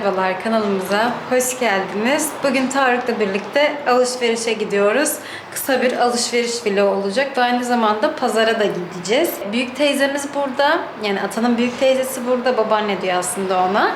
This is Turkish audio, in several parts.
Merhabalar kanalımıza hoş geldiniz. Bugün Tarık'la birlikte alışverişe gidiyoruz. Kısa bir alışveriş vlogu olacak ve aynı zamanda pazara da gideceğiz. Büyük teyzemiz burada. Yani Atan'ın büyük teyzesi burada. Babaanne diyor aslında ona.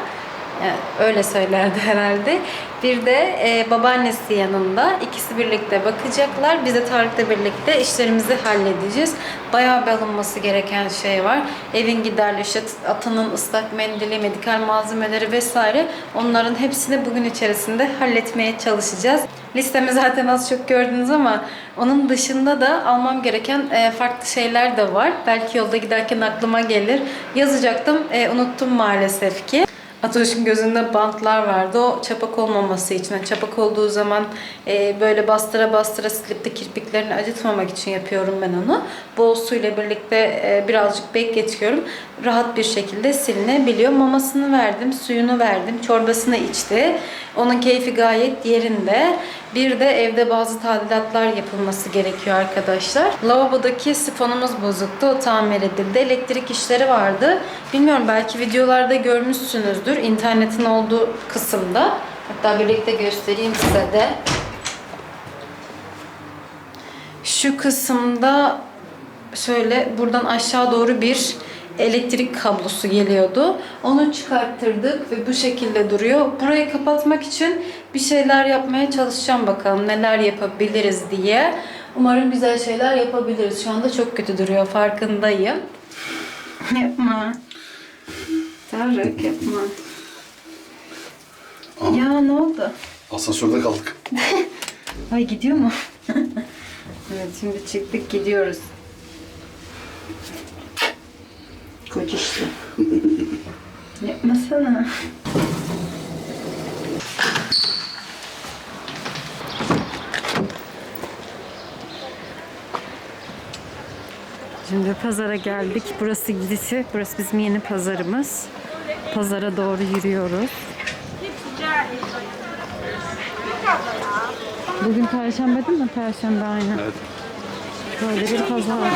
Öyle söylerdi herhalde. Bir de e, babaannesi yanında. İkisi birlikte bakacaklar. Biz de Tarık'la birlikte işlerimizi halledeceğiz. Bayağı bir alınması gereken şey var. Evin giderli, işte atanın ıslak mendili, medikal malzemeleri vesaire. Onların hepsini bugün içerisinde halletmeye çalışacağız. Listemi zaten az çok gördünüz ama onun dışında da almam gereken e, farklı şeyler de var. Belki yolda giderken aklıma gelir. Yazacaktım, e, unuttum maalesef ki. Atoş'un gözünde bantlar vardı. O çapak olmaması için. Yani çapak olduğu zaman e, böyle bastıra bastıra silip de kirpiklerini acıtmamak için yapıyorum ben onu. Bol suyla birlikte e, birazcık bekletiyorum. Rahat bir şekilde silinebiliyor. Mamasını verdim, suyunu verdim, çorbasını içti. Onun keyfi gayet yerinde. Bir de evde bazı tadilatlar yapılması gerekiyor arkadaşlar. Lavabodaki sifonumuz bozuktu. O tamir edildi. Elektrik işleri vardı. Bilmiyorum belki videolarda görmüşsünüzdür. internetin olduğu kısımda. Hatta birlikte göstereyim size de. Şu kısımda şöyle buradan aşağı doğru bir elektrik kablosu geliyordu. Onu çıkarttırdık ve bu şekilde duruyor. Burayı kapatmak için bir şeyler yapmaya çalışacağım bakalım neler yapabiliriz diye. Umarım güzel şeyler yapabiliriz. Şu anda çok kötü duruyor farkındayım. Yapma. Tarık yapma. Aa. Ya ne oldu? Asansörde kaldık. Ay gidiyor mu? evet şimdi çıktık gidiyoruz. Koç işte. Yapmasana. Şimdi pazara geldik. Burası gidişi. Burası bizim yeni pazarımız. Pazara doğru yürüyoruz. Bugün perşembe değil mi? Perşembe aynen. Evet. Böyle bir pazar.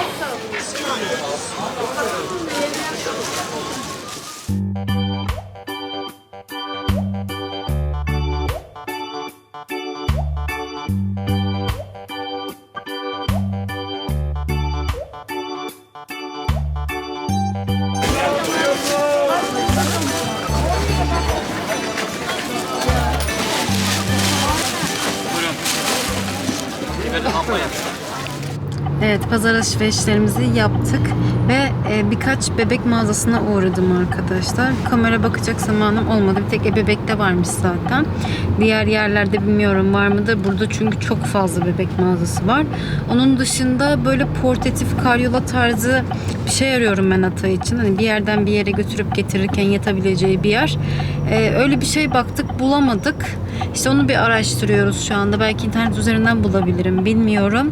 Evet pazar alışverişlerimizi yaptık ve birkaç bebek mağazasına uğradım arkadaşlar. Kamera bakacak zamanım olmadı. Bir tek ebebekte varmış zaten. Diğer yerlerde bilmiyorum var mıdır. Burada çünkü çok fazla bebek mağazası var. Onun dışında böyle portatif karyola tarzı bir şey arıyorum ben Ata için. Hani bir yerden bir yere götürüp getirirken yatabileceği bir yer. E, öyle bir şey baktık bulamadık. İşte onu bir araştırıyoruz şu anda. Belki internet üzerinden bulabilirim bilmiyorum.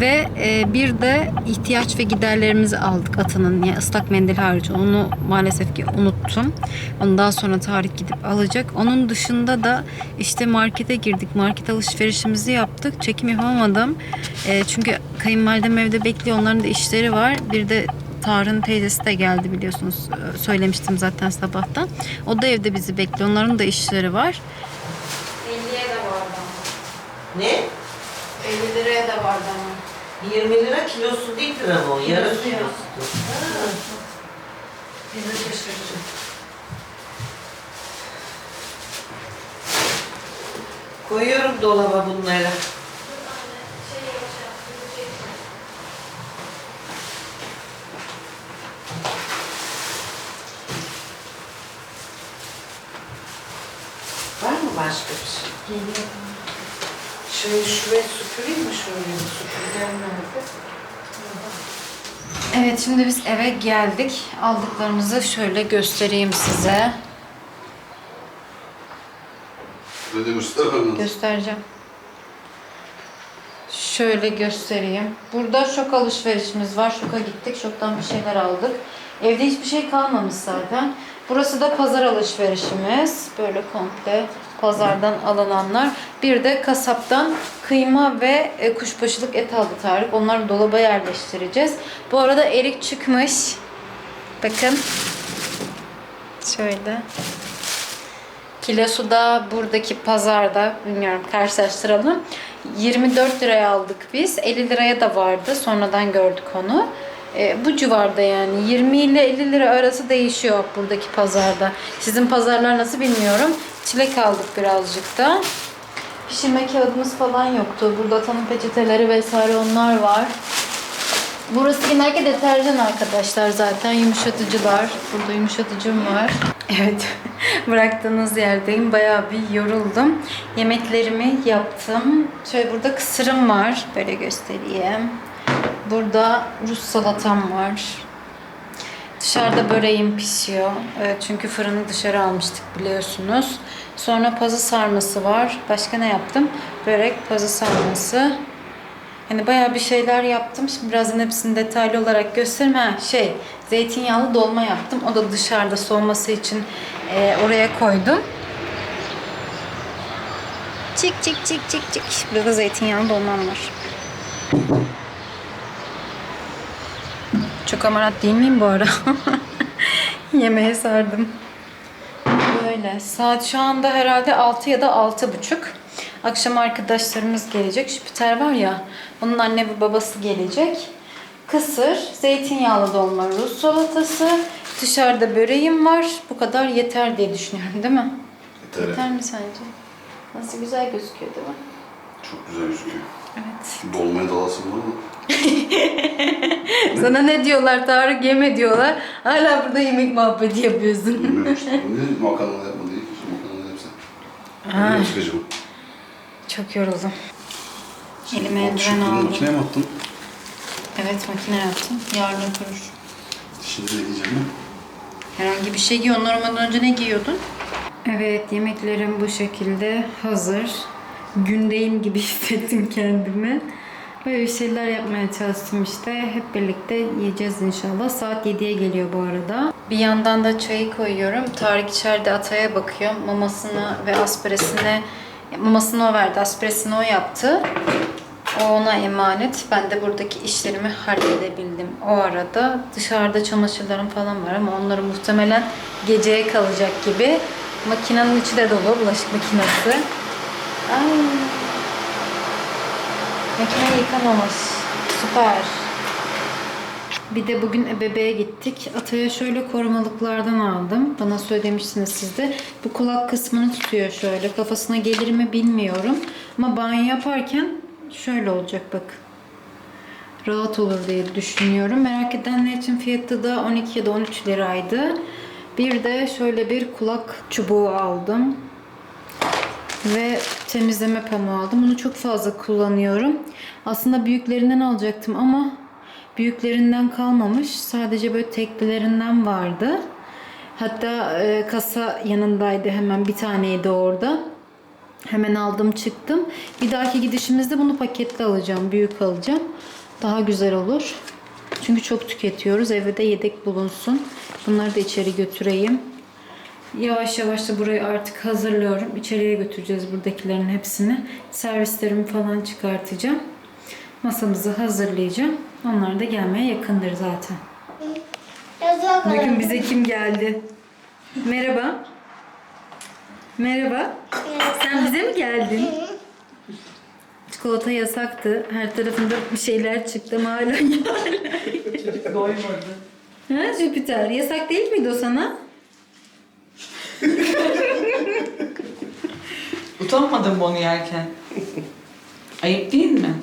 Ve e, bir de ihtiyaç ve giderlerimizi aldık Atan'ın yani ıslak mendil hariç. Onu maalesef ki unuttum. Onu daha sonra Tarık gidip alacak. Onun dışında da işte markete girdik. Market alışverişimizi yaptık. Çekim yapamadım. E, çünkü kayınvalidem evde bekliyor. Onların da işleri var. Bir de Tarık'ın teyzesi de geldi biliyorsunuz. E, Söylemiştim zaten sabahtan. O da evde bizi bekliyor. Onların da işleri var. 50'ye de vardı Ne? 50 liraya da vardı ama. 20 lira kilosu değildir ama o. Yarım Kilosu ya. Bizi şaşırtıcı. Koyuyorum dolaba bunları. Var mı başka bir şey? Geliyor. Şöyle şuraya süpüreyim mi şöyle? Süpürgen nerede? Evet şimdi biz eve geldik. Aldıklarımızı şöyle göstereyim size. Böyle göstermem Göstereceğim. Şöyle göstereyim. Burada şok alışverişimiz var. Şoka gittik. Şoktan bir şeyler aldık. Evde hiçbir şey kalmamış zaten. Burası da pazar alışverişimiz. Böyle komple pazardan alınanlar. Bir de kasaptan kıyma ve e, kuşbaşılık et aldı Tarık. Onları dolaba yerleştireceğiz. Bu arada erik çıkmış. Bakın. Şöyle. Kilosu da buradaki pazarda bilmiyorum karşılaştıralım. 24 liraya aldık biz. 50 liraya da vardı. Sonradan gördük onu. E, bu civarda yani 20 ile 50 lira arası değişiyor buradaki pazarda. Sizin pazarlar nasıl bilmiyorum. Çilek aldık birazcık da. Pişirme kağıdımız falan yoktu. Burada atanın peçeteleri vesaire onlar var. Burası genellikle deterjan arkadaşlar zaten yumuşatıcılar. Burada yumuşatıcım var. Evet bıraktığınız yerdeyim. Bayağı bir yoruldum. Yemeklerimi yaptım. Şöyle burada kısırım var. Böyle göstereyim. Burada Rus salatam var. Dışarıda böreğim pişiyor. Evet, çünkü fırını dışarı almıştık biliyorsunuz. Sonra pazı sarması var. Başka ne yaptım? Börek, pazı sarması. Hani bayağı bir şeyler yaptım. Şimdi birazdan hepsini detaylı olarak gösteririm. Ha, şey, zeytinyağlı dolma yaptım. O da dışarıda soğuması için e, oraya koydum. Çık çık çık çık çık. Burada da zeytinyağlı dolmam var. Çok amarat değil miyim bu ara? Yemeğe sardım. Böyle. Saat şu anda herhalde 6 ya da 6 buçuk. Akşam arkadaşlarımız gelecek. Jüpiter var ya, onun anne ve babası gelecek. Kısır, zeytinyağlı dolma, Rus salatası, dışarıda böreğim var. Bu kadar yeter diye düşünüyorum değil mi? Yeter. Yeter mi sence? Nasıl güzel gözüküyor değil mi? Çok güzel gözüküyor. Evet. Dolmaya dalasın var mı? Sana ne diyorlar Tarık yeme diyorlar. Hala burada yemek muhabbeti yapıyorsun. Bilmiyorum işte. Ne makarna yapma değil. İşte makarna yapsan. Ha. Ne çıkacağım? Çok yoruldum. Elime eldiven aldım. makineye mi attın? Evet makine yaptım. Yarın oturur. Şimdi ne diyeceğim ben? Herhangi bir şey giy. Onlar olmadan önce ne giyiyordun? Evet yemeklerim bu şekilde hazır. Gündeyim gibi hissettim kendimi. Böyle şeyler yapmaya çalıştım işte. Hep birlikte yiyeceğiz inşallah. Saat 7'ye geliyor bu arada. Bir yandan da çayı koyuyorum. Tarık içeride Atay'a bakıyor. Mamasını ve aspresini mamasını o verdi. Aspresini o yaptı. O ona emanet. Ben de buradaki işlerimi halledebildim. O arada dışarıda çamaşırlarım falan var ama onları muhtemelen geceye kalacak gibi. Makinenin içi de dolu, bulaşık makinesi. Ay. Makine yıkamamış. Süper. Bir de bugün ebebeğe gittik. Ataya şöyle korumalıklardan aldım. Bana söylemiştiniz siz de. Bu kulak kısmını tutuyor şöyle. Kafasına gelir mi bilmiyorum. Ama banyo yaparken şöyle olacak bak. Rahat olur diye düşünüyorum. Merak edenler için fiyatı da 12 ya da 13 liraydı. Bir de şöyle bir kulak çubuğu aldım. Ve temizleme pamuğu aldım. Bunu çok fazla kullanıyorum. Aslında büyüklerinden alacaktım ama büyüklerinden kalmamış. Sadece böyle teklilerinden vardı. Hatta e, kasa yanındaydı hemen bir taneydi orada. Hemen aldım çıktım. Bir dahaki gidişimizde bunu paketli alacağım. Büyük alacağım. Daha güzel olur. Çünkü çok tüketiyoruz. Evde de yedek bulunsun. Bunları da içeri götüreyim. Yavaş yavaş da burayı artık hazırlıyorum. İçeriye götüreceğiz buradakilerin hepsini. Servislerimi falan çıkartacağım. Masamızı hazırlayacağım. Onlar da gelmeye yakındır zaten. Bugün bize kim geldi? Merhaba. Merhaba. Sen bize mi geldin? Çikolata yasaktı. Her tarafında bir şeyler çıktı ama hala Doymadı. Ha Jüpiter. Yasak değil miydi o sana? Utanmadın mı onu yerken? Ayıp değil mi?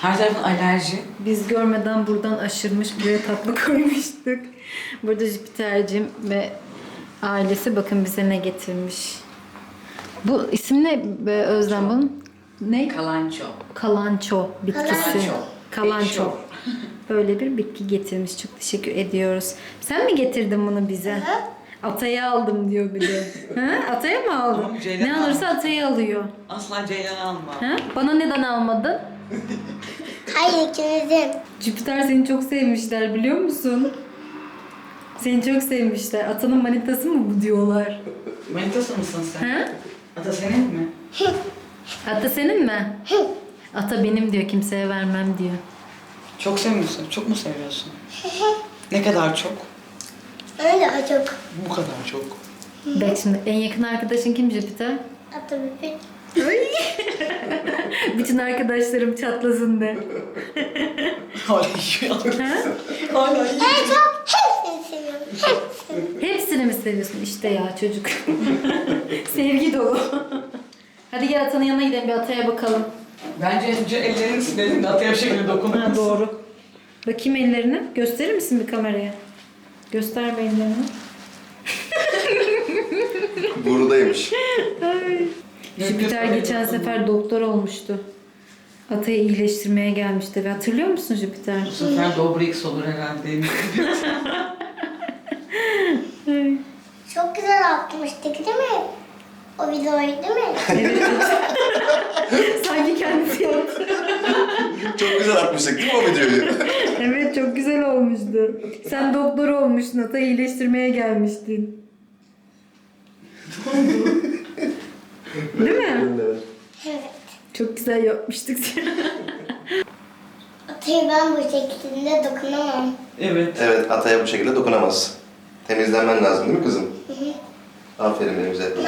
Her tarafın alerji. Biz görmeden buradan aşırmış buraya tatlı koymuştuk. Burada Jüpiter'cim ve ailesi bakın bize ne getirmiş. Bu isim ne be Özlem bunun? Ne? Kalanço. Kalanço bitkisi. Kalanço. Kalanço. Böyle bir bitki getirmiş. Çok teşekkür ediyoruz. Sen mi getirdin bunu bize? Ataya aldım diyor bir de. ha? Ataya mı aldın? Tamam, Ceylan ne alırsa ataya alıyor. Asla ceylan alma. Ha? Bana neden almadın? Hayır ikimizin. Jüpiter seni çok sevmişler biliyor musun? Seni çok sevmişler. Atanın manitası mı bu diyorlar. Manitası mısın sen? Ha? Ata senin mi? Ata senin mi? Ata benim diyor kimseye vermem diyor. Çok seviyorsun. Çok mu seviyorsun? Ne kadar çok? Öyle çok. Bu kadar çok. Bak şimdi en yakın arkadaşın kim Jüpiter? Atabüpü. Bütün arkadaşlarım çatlasın de. Hala. Ha? Hala yiyor. En çok hepsini seviyorum. Hepsini. Hepsini mi seviyorsun? İşte ya çocuk. Sevgi dolu. Hadi gel atanın yanına gidelim bir ataya bakalım. Bence önce ellerini silelim de ataya bir şekilde Ha dokunuruz. doğru. Bakayım ellerini. Gösterir misin bir kameraya? Gösterme ellerini. Buradaymış. Jüpiter geçen sefer doktor olmuştu. Atayı iyileştirmeye gelmişti. Ve hatırlıyor musun Jüpiter? Bu sefer Dobrix olur herhalde. Çok güzel atmıştık değil mi? O videoyu değil mi? Sanki kendisi yaptı. Çok güzel atmıştık değil mi o videoyu? Evet çok güzel olmuştu. Sen doktor olmuştun. Atayı iyileştirmeye gelmiştin. Değil mi? Evet. Çok güzel yapmıştık. Atayı ben bu şekilde dokunamam. evet. evet ataya bu şekilde dokunamaz. Temizlenmen lazım değil mi kızım? Aferin benim güzel kızım.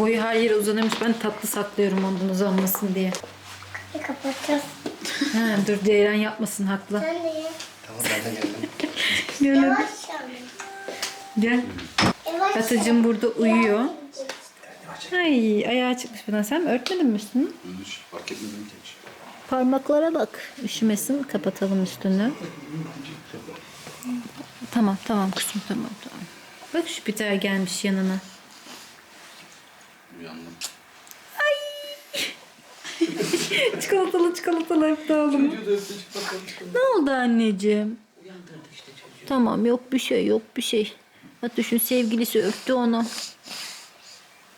Boyu her yere uzanıyormuş. Ben tatlı saklıyorum ondan uzanmasın diye. kapıyı kapatacağız. Ha, dur Ceylan yapmasın haklı. Sen de ye. Tamam ben de geldim. Gel. Yavaş yavrum. Gel. Yavaş. Atacığım burada uyuyor. Ay ayağı çıkmış buradan. Sen mi örtmedin mi üstünü? Hiç fark etmedim ki hiç. Parmaklara bak. Üşümesin. Kapatalım üstünü. Tamam tamam kuzum tamam tamam. Bak Jüpiter gelmiş yanına. Çikolatalı çikolatalı hep oğlum. Ne oldu anneciğim? Uyandırdı işte çocuğu. Tamam yok bir şey yok bir şey. Atuş'un sevgilisi öptü onu.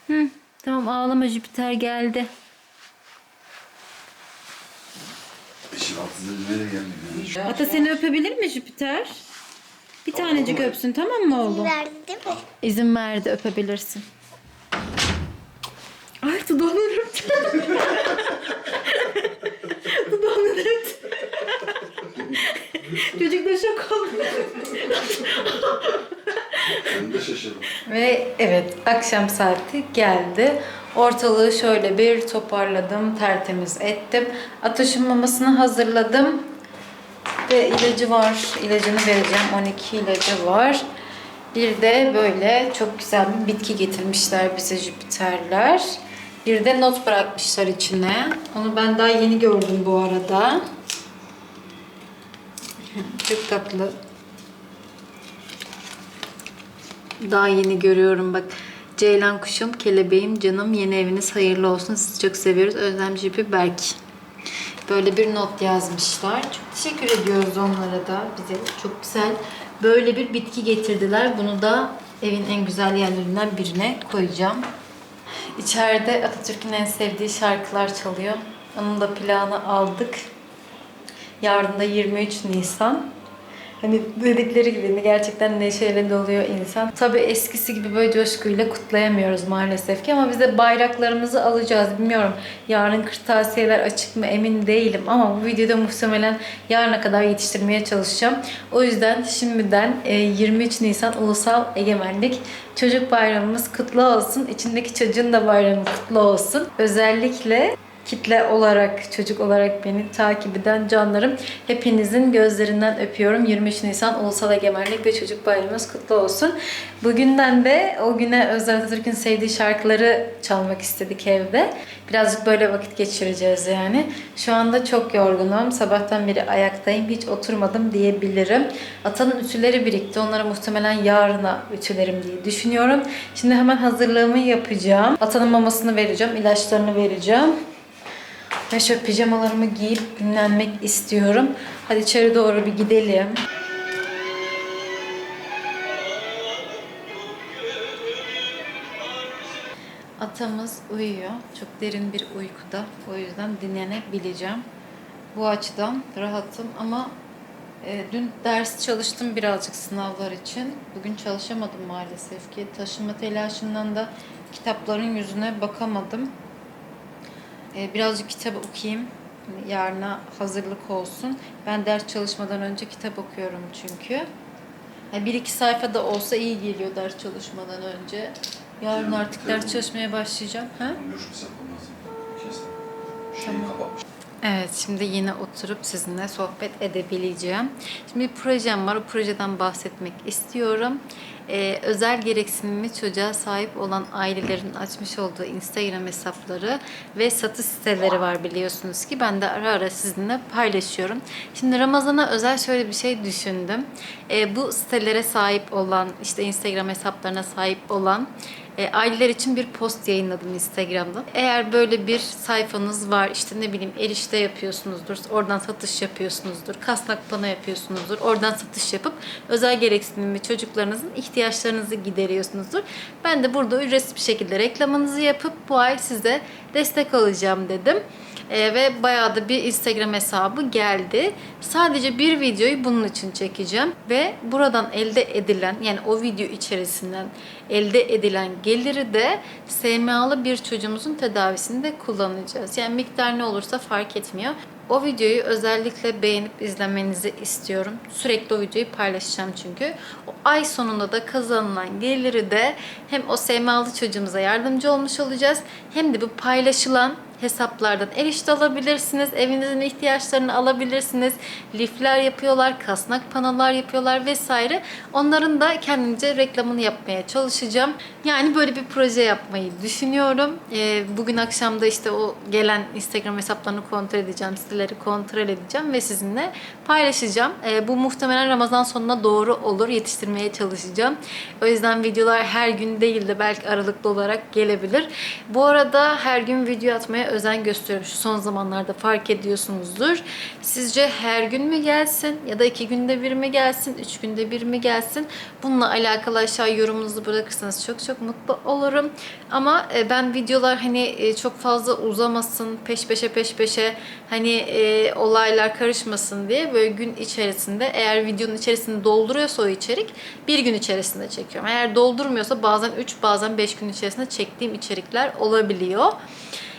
Hı, tamam ağlama Jüpiter geldi. Nereye ya? Ata seni öpebilir mi Jüpiter? Bir tanecik öpsün tamam mı oğlum? Verdi değil mi? İzin verdi öpebilirsin. Ay dudağını öptü. dudağını öptü. Çocuk da şok oldu. Ben de şaşırdım. Ve evet akşam saati geldi. Ortalığı şöyle bir toparladım, tertemiz ettim. Ateşin mamasını hazırladım. Ve ilacı var. İlacını vereceğim. 12 ilacı var. Bir de böyle çok güzel bir bitki getirmişler bize Jüpiterler. Bir de not bırakmışlar içine. Onu ben daha yeni gördüm bu arada. Çok tatlı. Daha yeni görüyorum bak. Ceylan kuşum, kelebeğim, canım, yeni eviniz hayırlı olsun. Sizi çok seviyoruz. Özlem Jipi Berk. Böyle bir not yazmışlar. Çok teşekkür ediyoruz onlara da. Bize çok güzel. Böyle bir bitki getirdiler. Bunu da evin en güzel yerlerinden birine koyacağım. İçeride Atatürk'ün en sevdiği şarkılar çalıyor. Onun da planı aldık. Yarın da 23 Nisan. Hani dedikleri gibi gerçekten neşeyle doluyor insan. Tabii eskisi gibi böyle coşkuyla kutlayamıyoruz maalesef ki ama biz bayraklarımızı alacağız. Bilmiyorum yarın kırtasiyeler açık mı emin değilim ama bu videoda muhtemelen yarına kadar yetiştirmeye çalışacağım. O yüzden şimdiden e, 23 Nisan Ulusal Egemenlik Çocuk Bayramımız kutlu olsun. İçindeki çocuğun da bayramı kutlu olsun. Özellikle kitle olarak, çocuk olarak beni takip eden canlarım. Hepinizin gözlerinden öpüyorum. 23 Nisan Ulusal Egemenlik ve Çocuk Bayramımız kutlu olsun. Bugünden de o güne özel Atatürk'ün sevdiği şarkıları çalmak istedik evde. Birazcık böyle vakit geçireceğiz yani. Şu anda çok yorgunum. Sabahtan beri ayaktayım. Hiç oturmadım diyebilirim. Atanın ütüleri birikti. Onları muhtemelen yarına ütülerim diye düşünüyorum. Şimdi hemen hazırlığımı yapacağım. Atanın mamasını vereceğim. ilaçlarını vereceğim. Ve şöyle pijamalarımı giyip dinlenmek istiyorum. Hadi içeri doğru bir gidelim. Atamız uyuyor. Çok derin bir uykuda. O yüzden dinlenebileceğim. Bu açıdan rahatım ama e, dün ders çalıştım birazcık sınavlar için. Bugün çalışamadım maalesef ki. Taşınma telaşından da kitapların yüzüne bakamadım. Ee, birazcık kitap okuyayım. Yarına hazırlık olsun. Ben ders çalışmadan önce kitap okuyorum çünkü. Yani bir iki sayfa da olsa iyi geliyor ders çalışmadan önce. Yarın artık ders çalışmaya başlayacağım. Ha? Tamam. Evet, şimdi yine oturup sizinle sohbet edebileceğim. Şimdi bir projem var, o projeden bahsetmek istiyorum. Ee, özel gereksinimli çocuğa sahip olan ailelerin açmış olduğu Instagram hesapları ve satış siteleri var biliyorsunuz ki. Ben de ara ara sizinle paylaşıyorum. Şimdi Ramazan'a özel şöyle bir şey düşündüm. Ee, bu sitelere sahip olan, işte Instagram hesaplarına sahip olan e, aileler için bir post yayınladım Instagram'da. Eğer böyle bir sayfanız var, işte ne bileyim erişte yapıyorsunuzdur, oradan satış yapıyorsunuzdur, kasnak pano yapıyorsunuzdur, oradan satış yapıp özel gereksinimli çocuklarınızın ihtiyaçlarınızı gideriyorsunuzdur. Ben de burada ücretsiz bir şekilde reklamınızı yapıp bu ay size destek olacağım dedim. Ee, ve bayağı da bir Instagram hesabı geldi. Sadece bir videoyu bunun için çekeceğim ve buradan elde edilen yani o video içerisinden elde edilen geliri de SMA'lı bir çocuğumuzun tedavisinde kullanacağız. Yani miktar ne olursa fark etmiyor. O videoyu özellikle beğenip izlemenizi istiyorum. Sürekli o videoyu paylaşacağım çünkü. O ay sonunda da kazanılan geliri de hem o SMA'lı çocuğumuza yardımcı olmuş olacağız hem de bu paylaşılan hesaplardan erişte alabilirsiniz. Evinizin ihtiyaçlarını alabilirsiniz. Lifler yapıyorlar, kasnak panolar yapıyorlar vesaire. Onların da kendimce reklamını yapmaya çalışacağım. Yani böyle bir proje yapmayı düşünüyorum. Ee, bugün akşam da işte o gelen Instagram hesaplarını kontrol edeceğim, siteleri kontrol edeceğim ve sizinle paylaşacağım. Ee, bu muhtemelen Ramazan sonuna doğru olur. Yetiştirmeye çalışacağım. O yüzden videolar her gün değil de belki aralıklı olarak gelebilir. Bu arada her gün video atmaya özen gösteriyorum. Şu son zamanlarda fark ediyorsunuzdur. Sizce her gün mü gelsin ya da iki günde bir mi gelsin, üç günde bir mi gelsin? Bununla alakalı aşağı yorumunuzu bırakırsanız çok çok mutlu olurum. Ama e, ben videolar hani e, çok fazla uzamasın, peş peşe peş peşe hani e, olaylar karışmasın diye böyle gün içerisinde eğer videonun içerisinde dolduruyorsa o içerik bir gün içerisinde çekiyorum. Eğer doldurmuyorsa bazen 3 bazen 5 gün içerisinde çektiğim içerikler olabiliyor.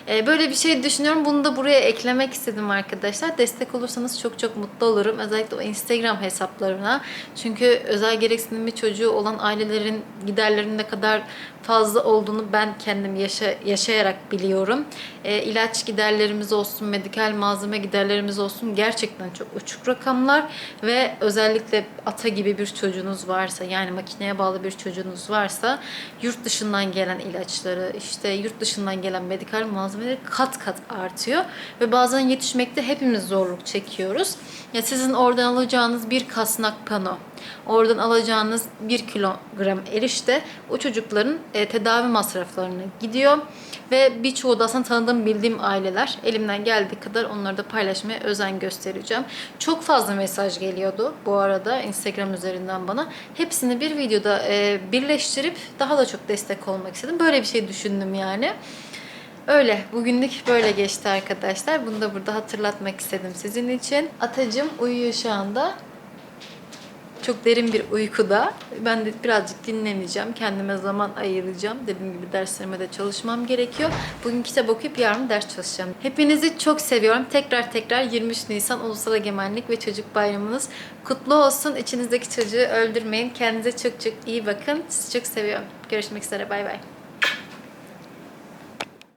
Ee, Böyle bir şey düşünüyorum. Bunu da buraya eklemek istedim arkadaşlar. Destek olursanız çok çok mutlu olurum. Özellikle o Instagram hesaplarına. Çünkü özel gereksinimli çocuğu olan ailelerin giderlerinin ne kadar fazla olduğunu ben kendim yaşa- yaşayarak biliyorum. E, ilaç giderlerimiz olsun, medikal malzeme giderlerimiz olsun gerçekten çok uçuk rakamlar ve özellikle ata gibi bir çocuğunuz varsa yani makineye bağlı bir çocuğunuz varsa yurt dışından gelen ilaçları işte yurt dışından gelen medikal malzemeleri kat kat artıyor ve bazen yetişmekte hepimiz zorluk çekiyoruz. Ya sizin oradan alacağınız bir kasnak pano, oradan alacağınız 1 kilogram erişte o çocukların e, tedavi masraflarına gidiyor. Ve birçoğu da aslında tanıdığım bildiğim aileler elimden geldiği kadar onları da paylaşmaya özen göstereceğim. Çok fazla mesaj geliyordu bu arada Instagram üzerinden bana. Hepsini bir videoda e, birleştirip daha da çok destek olmak istedim. Böyle bir şey düşündüm yani. Öyle. Bugünlük böyle geçti arkadaşlar. Bunu da burada hatırlatmak istedim sizin için. Atacım uyuyor şu anda. Çok derin bir uykuda. Ben de birazcık dinleneceğim. Kendime zaman ayıracağım. Dediğim gibi derslerime de çalışmam gerekiyor. Bugün kitap okuyup yarın ders çalışacağım. Hepinizi çok seviyorum. Tekrar tekrar 23 Nisan Ulusal Egemenlik ve Çocuk Bayramınız kutlu olsun. İçinizdeki çocuğu öldürmeyin. Kendinize çok çok iyi bakın. Sizi çok seviyorum. Görüşmek üzere. Bay bay.